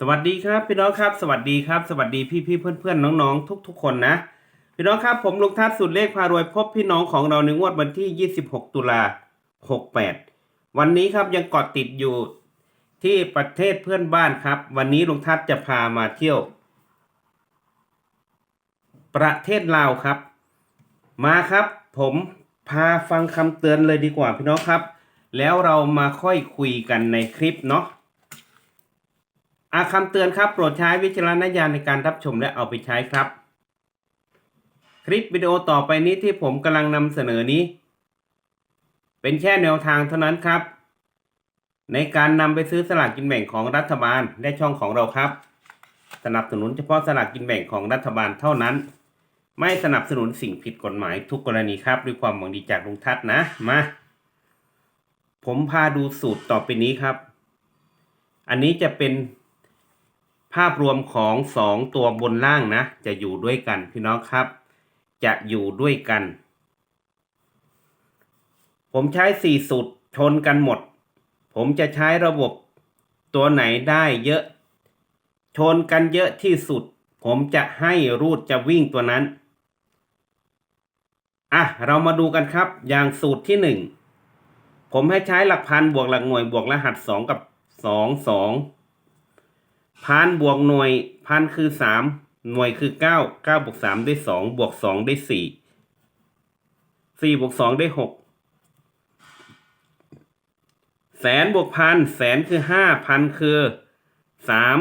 สวัสดีครับพี่น้องครับ สวัสดีครับ สวัสดีพี่พี่เพื่อนเพื่อนน้องๆ ทุก ๆ คนนะ พี่น้องครับผมลุงทัศน์สุดเลขพารวยพบพี่น้องของเราในงวดวันที่ 26 ตุลา68 วันนี้ครับยังเกาะติดอยู่ที่ประเทศเพื่อนบ้านครับ วันนี้ลุงทัศน์จะพามาเที่ยว ประเทศลาวครับ มาครับ ผมพาฟังคำเตือนเลยดีกว่าพี่น้องครับ แล้วเรามาค่อยคุยกันในคลิปเนาะ อาคำเตือนครับโปรดใช้วิจารณญาณในการรับชมและเอาไปใช้ครับ คลิปวิดีโอต่อไปนี้ที่ผมกำลังนำเสนอนี้ เป็นแค่แนวทางเท่านั้นครับ ในการนำไปซื้อสลากกินแบ่งของรัฐบาลและช่องของเราครับ สนับสนุนเฉพาะสลากกินแบ่งของรัฐบาลเท่านั้น ไม่สนับสนุนสิ่งผิดกฎหมายทุกกรณีครับด้วยความหวังดีจากลุงทัศนะมาผมพาดูสูตรต่อไปนี้ครับ อันนี้จะเป็น ภาพรวมของสองตัวบนล่างนะ จะอยู่ด้วยกันพี่น้องครับ จะอยู่ด้วยกัน ผมใช้สี่สูตรชนกันหมด ผมจะใช้ระบบตัวไหนได้เยอะ ชนกันเยอะที่สุด ผมจะให้รูดจะวิ่งตัวนั้น อะ เรามาดูกันครับ อย่างสูตรที่หนึ่ง ผมให้ใช้หลักพันบวกหลักหน่วยบวกรหัสสองกับสองสอง พันบวกหน่วยพันคือสามหน่วยคือเก้าเก้าบวกสามได้สองบวกสองได้สี่สี่บวกสองได้หกแสนบวกพันแสนคือห้าพันคือสาม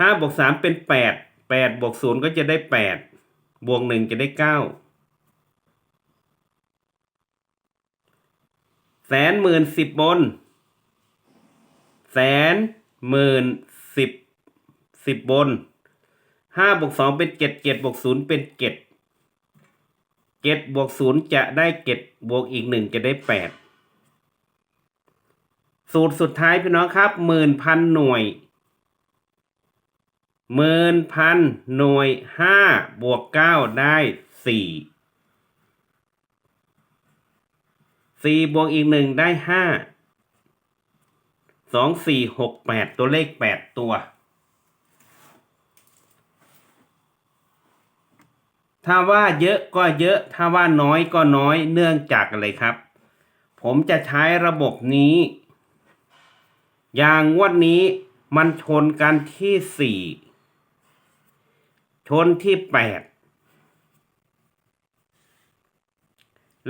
ห้าบวกสามเป็นแปดแปดบวกศูนย์ก็จะได้แปดบวกหนึ่งจะได้เก้าแสนหมื่นสิบบน นหมื่นสิบสิบบนห้าบวกสองเป็นเจ็ดเจ็ดบวกศูนย์เป็นเจ็ดเจ็ดบวกศูนย์จะได้เจ็ดบวกอีกหนึ่งจะได้แปดสูตรสุดท้ายพี่น้องครับหมื่นพันหน่วยหมื่นพันหน่วยห้าบวกเก้าได้สี่สี่บวกอีกหนึ่งได้ห้า สองสี่หกแปดตัวเลขแปดตัว ถ้าว่าเยอะก็เยอะ ถ้าว่าน้อยก็น้อยเนื่องจากอะไรครับ ผมจะใช้ระบบนี้ อย่างงวดนี้มันชนกันที่สี่ชนที่แปด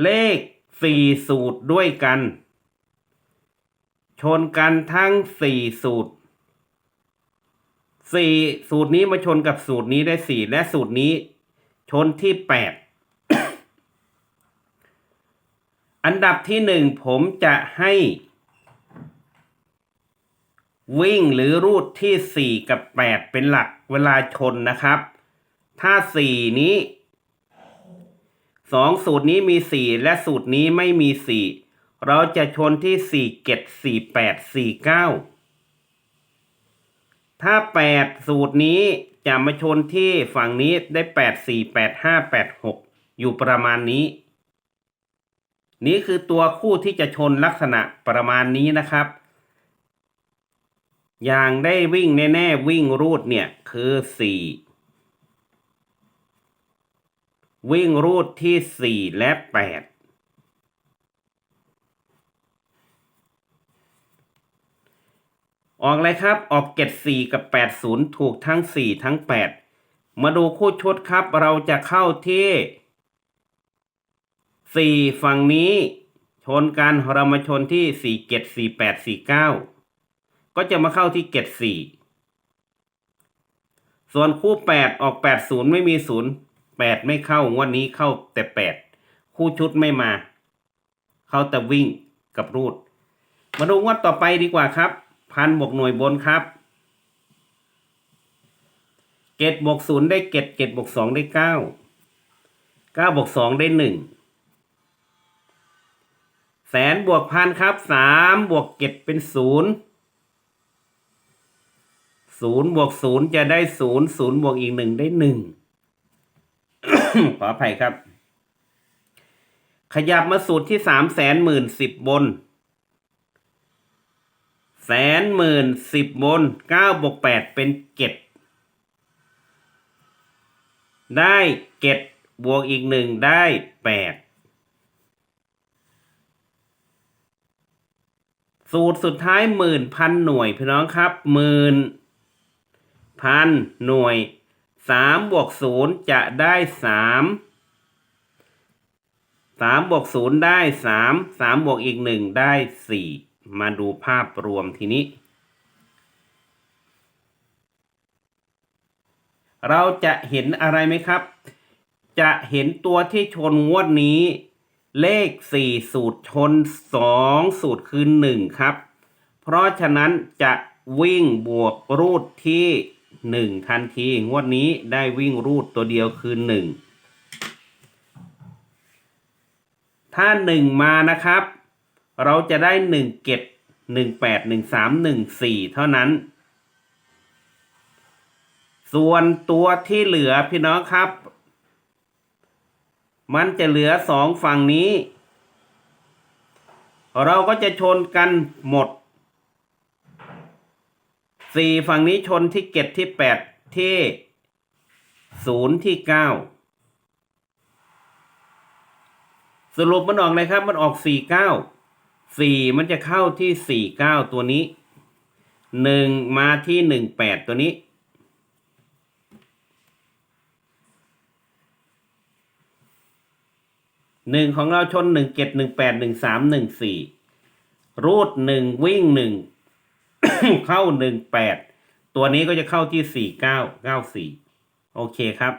เลขสี่สูตรด้วยกัน ชนกันทั้งสี่สูตรสี่สูตรนี้มาชนกับสูตรนี้ได้สี่และสูตรนี้ ชนที่แปดอันดับที่หนึ่งผมจะให้ วิ่งหรือรูดที่สี่กับแปดเป็นหลักเวลาชนนะครับ ถ้าสี่นี้สองสูตรนี้มีสี่และสูตรนี้ไม่มีสี่ เราจะชนที่สี่เจ็ดสี่แปดสี่เก้าถ้าแปดสูตรนี้จะมาชนที่ฝั่งนี้ได้แปดสี่แปดห้าแปดหกอยู่ประมาณนี้ นี่คือตัวคู่ที่จะชนลักษณะประมาณนี้นะครับ อย่างได้วิ่งแน่ๆวิ่งรูดเนี่ยคือสี่วิ่งรูดที่สี่และแปด ออกเลยครับ ออกเกตสี่กับแปดศูนย์ถูกทั้งสี่ทั้งแปดมาดูคู่ชุดครับ เราจะเข้าที่สี่ฝั่งนี้ ชนกันเรามาชนที่สี่เกตสี่แปดสี่เก้าก็จะมาเข้าที่เกตสี่ส่วนคู่แปดออกแปดศูนย์ไม่มีศูนย์แปดไม่เข้างวันนี้เข้าแต่แปดคู่ชุดไม่มา เข้าแต่วิ่งกับรูด มาดูงวดต่อไปดีกว่าครับ พันบวกหน่วยบนครับเกตบวกศูนย์ได้เกตเกตบวกสองได้เก้าเก้าบวกสองได้หนึ่งแสนบวกพันครับสามบวกเกตเป็นศูนย์ศูนย์บวกศูนย์จะได้ศูนย์ศูนย์บวกอีกหนึ่งได้หนึ่งขออภัยครับ ขยับมาสูตรที่สามแสนหมื่นสิบบน แสนหมื่นสิบบนเก้าบวกแปดเป็นเจ็ดได้เจ็ดบวกอีกหนึ่งได้แปดสูตรสุดท้ายหมื่นพันหน่วยพี่น้องครับหมื่นพันหน่วยสามบวกศูนย์จะได้สามสามบวกศูนย์ได้สามสามบวกอีกหนึ่งได้สี่ มาดูภาพรวมทีนี้ เราจะเห็นอะไรไหมครับ จะเห็นตัวที่ชนงวดนี้ เลขสี่สูตรชนสองสูตรคือหนึ่งครับ เพราะฉะนั้นจะวิ่งบวกรูดที่หนึ่งทันที งวดนี้ได้วิ่งรูดตัวเดียวคือหนึ่งถ้าหนึ่งมานะครับ เราจะได้หนึ่งเก็ดหนึ่งแปดหนึ่งสามหนึ่งสี่เท่านั้น ส่วนตัวที่เหลือพี่น้องครับ มันจะเหลือสองฝั่งนี้ เราก็จะชนกันหมดสี่ฝั่งนี้ชนที่เก็ดที่แปดที่ศูนย์ที่เก้าสรุปมันออกเลยครับ มันออกสี่เก้า สี่มันจะเข้าที่สี่เก้าตัวนี้หนึ่งมาที่หนึ่งแปดตัวนี้หนึ่งของเราชนหนึ่งเจ็ดหนึ่งแปดหนึ่งสามหนึ่งสี่รูดหนึ่งวิ่งหนึ่งเข้าหนึ่งแปดตัวนี้ก็จะเข้าที่สี่เก้าเก้าสี่โอเคครับ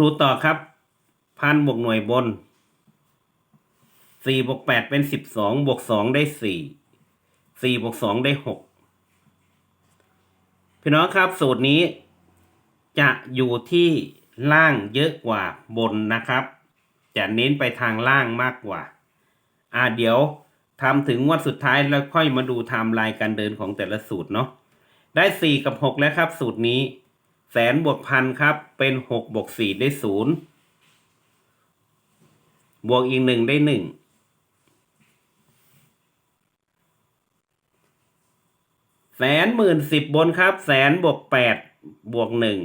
ดูต่อครับ พันบวกหน่วยบน สี่บวกแปดเป็นสิบสองบวกสองได้สี่สี่บวกสองได้หกพี่น้องครับสูตรนี้จะอยู่ที่ล่างเยอะกว่าบนนะครับ จะเน้นไปทางล่างมากกว่า อ่าเดี๋ยวทำถึงงวดสุดท้ายแล้วค่อยมาดูไทม์ไลน์การเดินของแต่ละสูตรเนาะได้สี่กับหกแล้วครับ สูตรนี้ แสนบวกพันครับ เป็นหกบวกสี่ได้ศูนย์บวกอีกหนึ่งได้หนึ่ง แสนหมื่นสิบบนครับ แสนบวกแปดบวกหนึ่ง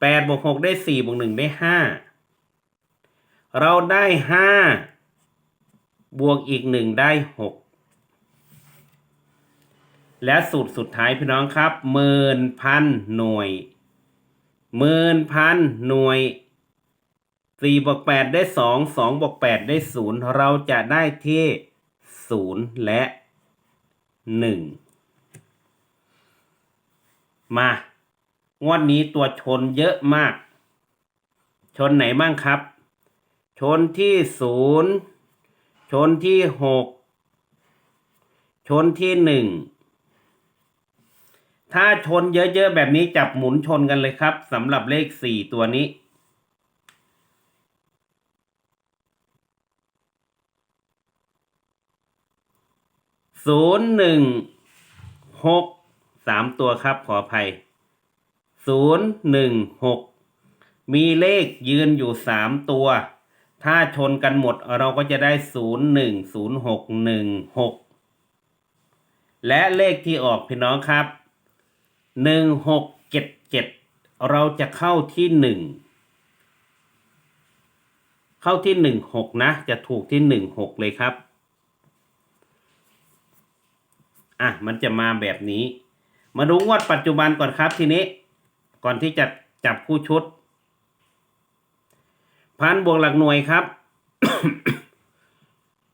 แปดบวกหกได้สี่บวกหนึ่งได้ห้าเราได้ห้าบวกอีกหนึ่งได้หกและสูตรสุดท้ายพี่น้องครับหมื่นพันหน่วยหมื่นพันหน่วยสี่บวกแปดได้สองสองบวกแปดได้ศูนย์เราจะได้ที่ศูนย์และหนึ่ง มา งวดนี้ตัวชนเยอะมาก ชนไหนบ้างครับ ชนที่ศูนย์ชนที่หกชนที่หนึ่งถ้าชนเยอะๆแบบนี้จับหมุนชนกันเลยครับสำหรับเลขสี่ตัวนี้ ศูนย์หนึ่งหก สามตัวครับขออภัยศูนย์หนึ่งหกมีเลขยืนอยู่สามตัว ถ้าชนกันหมดเราก็จะได้ศูนย์หนึ่งศูนย์หกหนึ่งหกและเลขที่ออกพี่น้องครับหนึ่งหกเจ็ดเจ็ดเราจะเข้าที่หนึ่งเข้าที่หนึ่งหกนะ จะถูกที่หนึ่งหกเลยครับ อะ มันจะมาแบบนี้ มาดูงวดปัจจุบันก่อนครับทีนี้ ก่อนที่จะจับคู่ชุด พันบวกหลักหน่วยครับ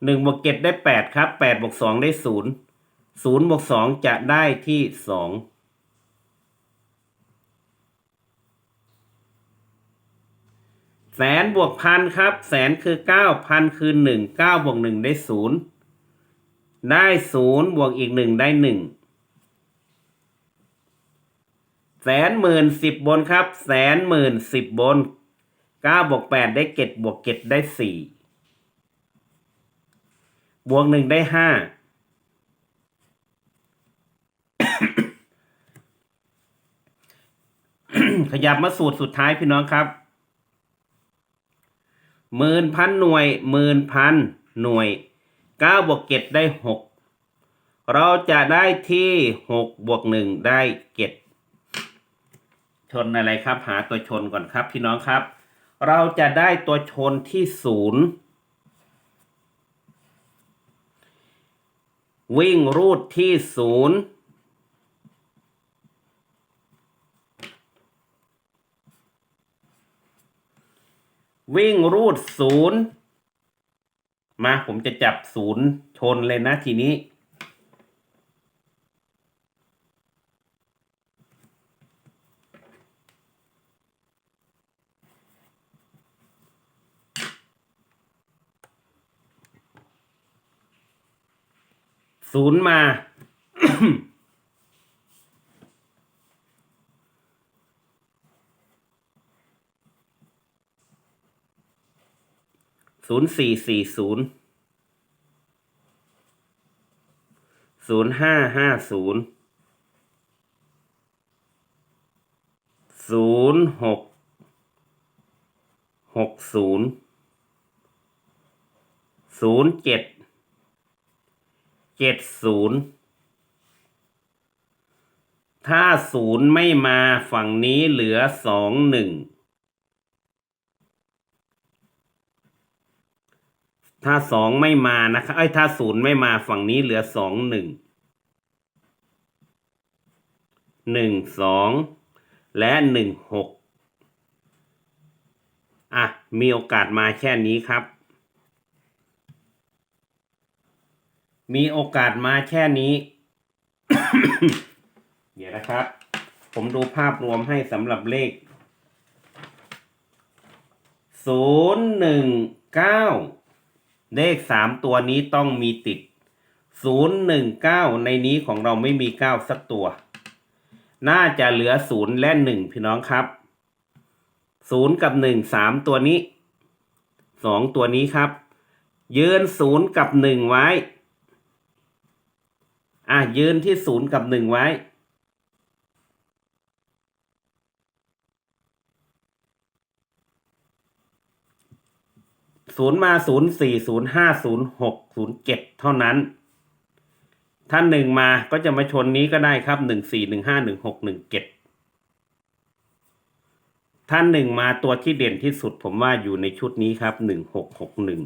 หนึ่งบวกเจ็ดได้แปดครับแปดบวกสองได้ศูนย์ศูนย์บวกสองจะได้ที่สองแสนบวกพันครับ แสนคือเก้าพันคือหนึ่งเก้าบวกหนึ่งได้ศูนย์ได้ศูนย์บวกอีกหนึ่งได้หนึ่ง แสนหมื่นสิบบนครับ แสนหมื่นสิบบนเก้าบวกแปดได้เกตบวกเกตได้สี่บวกหนึ่งได้ห้าขยับมาสูตรสุดท้ายพี่น้องครับหมื่นพันหน่วยหมื่นพันหน่วยเก้าบวกเจ็ดได้หกเราจะได้ที่หกบวกหนึ่งได้เจ็ด ชนอะไรครับ หาตัวชนก่อนครับพี่น้องครับ เราจะได้ตัวชนที่ศูนย์วิ่งรูดที่ศูนย์วิ่งรูดศูนย์มาผมจะจับศูนย์ชนเลยนะทีนี้ ศูนย์มา ศูนย์สี่สี่ศูนย์ ศูนย์ห้าห้าศูนย์ ศูนย์หก หกศูนย์ ศูนย์เจ็ด เจ็ดศูนย์ถ้าศูนย์ไม่มาฝั่งนี้เหลือสองหนึ่งถ้าสองไม่มานะครับไอ้ถ้าศูนย์ไม่มาฝั่งนี้เหลือสองหนึ่งหนึ่งสองและหนึ่งหกอะ มีโอกาสมาแค่นี้ครับ มีโอกาสมาแค่นี้ เดี๋ยวนะครับ ผมดูภาพรวมให้สำหรับเลข ศูนย์หนึ่งเก้าเลขสามตัวนี้ต้องมีติด ศูนย์หนึ่งเก้าในนี้ของเราไม่มีเก้าสักตัว น่าจะเหลือศูนย์และหนึ่งพี่น้องครับ ศูนย์กับหนึ่งสามตัวนี้ สองตัวนี้ครับ ยืนศูนย์กับหนึ่งไว้ อะยืนที่ศูนย์กับหนึ่งไว้ ศูนย์มาศูนย์สี่ศูนย์ห้าศูนย์หกศูนย์เจ็ดเท่านั้น ถ้าหนึ่งมาก็จะมาชนนี้ก็ได้ครับหนึ่งสี่หนึ่งห้าหนึ่งหกหนึ่งเจ็ดถ้าหนึ่งมาตัวที่เด่นที่สุดผมว่าอยู่ในชุดนี้ครับหนึ่งหกหกหนึ่ง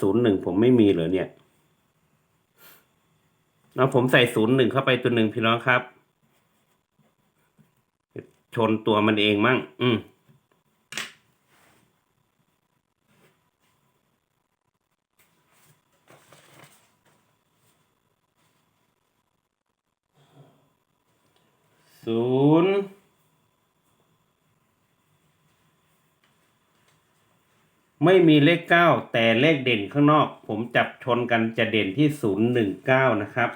ศูนย์หนึ่งผมไม่มีเหรอเนี่ยเอาผมใส่ศูนย์หนึ่งเข้าไปตัวหนึ่งพี่น้องครับ ชนตัวมันเองมั่ง อืมศูนย์ ไม่มีเลขเก้าแต่เลขเด่นข้างนอก ผมจับชนกันจะเด่นที่ศูนย์หนึ่งเก้านะครับ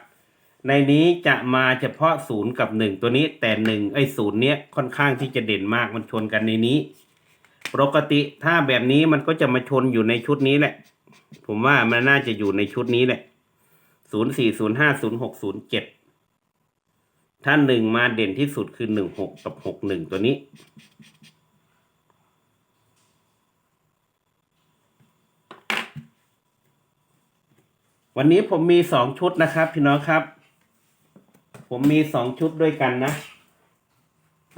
ในนี้จะมาเฉพาะศูนย์กับหนึ่งตัวนี้แต่หนึ่งไอ้ศูนย์เนี้ยค่อนข้างที่จะเด่นมากมันชนกันในนี้ ปกติถ้าแบบนี้มันก็จะมาชนอยู่ในชุดนี้แหละ ผมว่ามันน่าจะอยู่ในชุดนี้แหละศูนย์สี่ศูนย์ห้าศูนย์หกศูนย์เจ็ดถ้าหนึ่งมาเด่นที่สุดคือหนึ่งหกกับหกหนึ่งตัวนี้ วันนี้ผมมีสองชุดนะครับ พี่น้องครับ ผมมีสองชุดด้วยกันนะ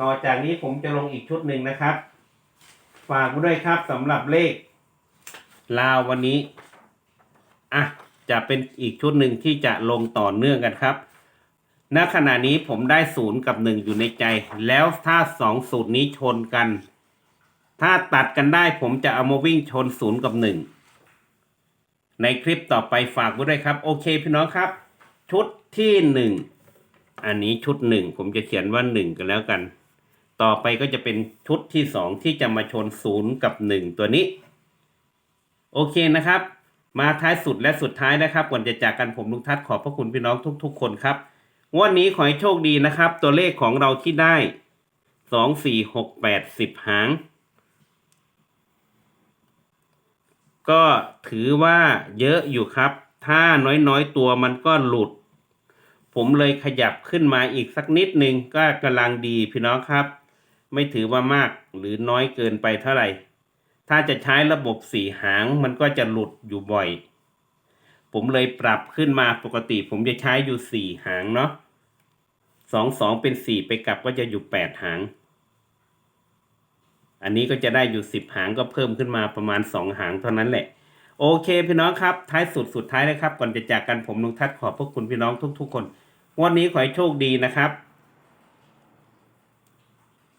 ต่อจากนี้ผมจะลงอีกชุดหนึ่งนะครับ ฝากด้วยครับสำหรับเลข ลาววันนี้ อะ จะเป็นอีกชุดหนึ่งที่จะลงต่อเนื่องกันครับ ณ ขณะนี้ผมได้ศูนย์กับหนึ่งอยู่ในใจ แล้วถ้าสองสูตรนี้ชนกัน ถ้าตัดกันได้ผมจะเอามาวิ่งชนศูนย์กับหนึ่ง ในคลิปต่อไปฝากไว้ด้วยครับ โอเคพี่น้องครับ ชุดที่หนึ่งอันนี้ชุดหนึ่งผมจะเขียนว่าหนึ่งกันแล้วกัน ต่อไปก็จะเป็นชุดที่สองที่จะมาชนศูนย์กับหนึ่งตัวนี้ โอเคนะครับ มาท้ายสุดและสุดท้ายนะครับ ก่อนจะจากกันผมลุงทัศน์ขอบพระคุณพี่น้องทุก ๆ คนครับวันนี้ขอให้โชคดีนะครับ ตัวเลขของเราที่ได้สองสี่หกแปดสิบหาง ก็ถือว่าเยอะอยู่ครับ ถ้าน้อยๆตัวมันก็หลุด ผมเลยขยับขึ้นมาอีกสักนิดนึงก็กำลังดีพี่น้องครับ ไม่ถือว่ามากหรือน้อยเกินไปเท่าไหร่ ถ้าจะใช้ระบบสี่หางมันก็จะหลุดอยู่บ่อย ผมเลยปรับขึ้นมาปกติ ผมจะใช้อยู่สี่หางเนาะสองสองเป็นสี่ไปกลับก็จะอยู่แปดหาง อันนี้ก็จะได้อยู่สิบหางก็เพิ่มขึ้นมาประมาณสองหางเท่านั้นแหละ โอเคพี่น้องครับ ท้ายสุดสุดท้ายนะครับ ก่อนจะจากกันผมนุงทัศขอบพระคุณพี่น้องทุก ๆ คน วันนี้ขอให้โชคดีนะครับ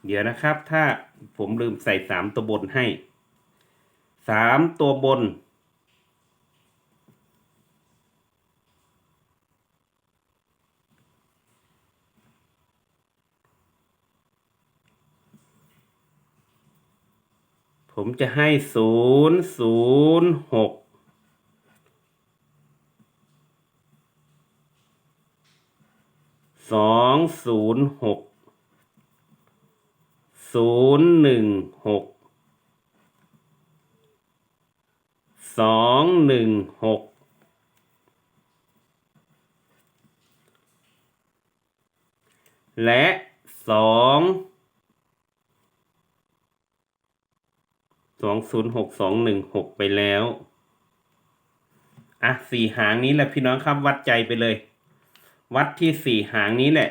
เดี๋ยวนะครับ ถ้าผมลืมใส่สามตัวบนให้สามตัวบน ผมจะให้ศูนย์ศูนย์หกสองศูนย์หกศูนย์หนึ่งหกสองหนึ่งหกและสอง สองศูนย์หกสองหนึ่งหกไปแล้ว อะสี่หางนี้แหละพี่น้องครับวัดใจไปเลย วัดที่สี่หางนี้แหละ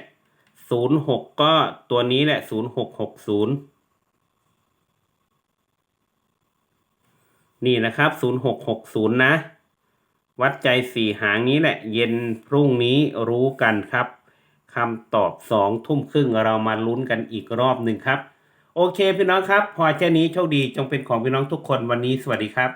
ศูนย์หกก็ตัวนี้แหละศูนย์หกหกศูนย์นี่นะครับศูนย์หกหกศูนย์นะ วัดใจสี่หางนี้แหละ เย็นพรุ่งนี้รู้กันครับคำตอบสองทุ่มครึ่งเรามาลุ้นกันอีกรอบหนึ่งครับ โอเคพี่น้องครับ พอแค่นี้โชคดีจงเป็นของพี่น้องทุกคนวันนี้สวัสดีครับ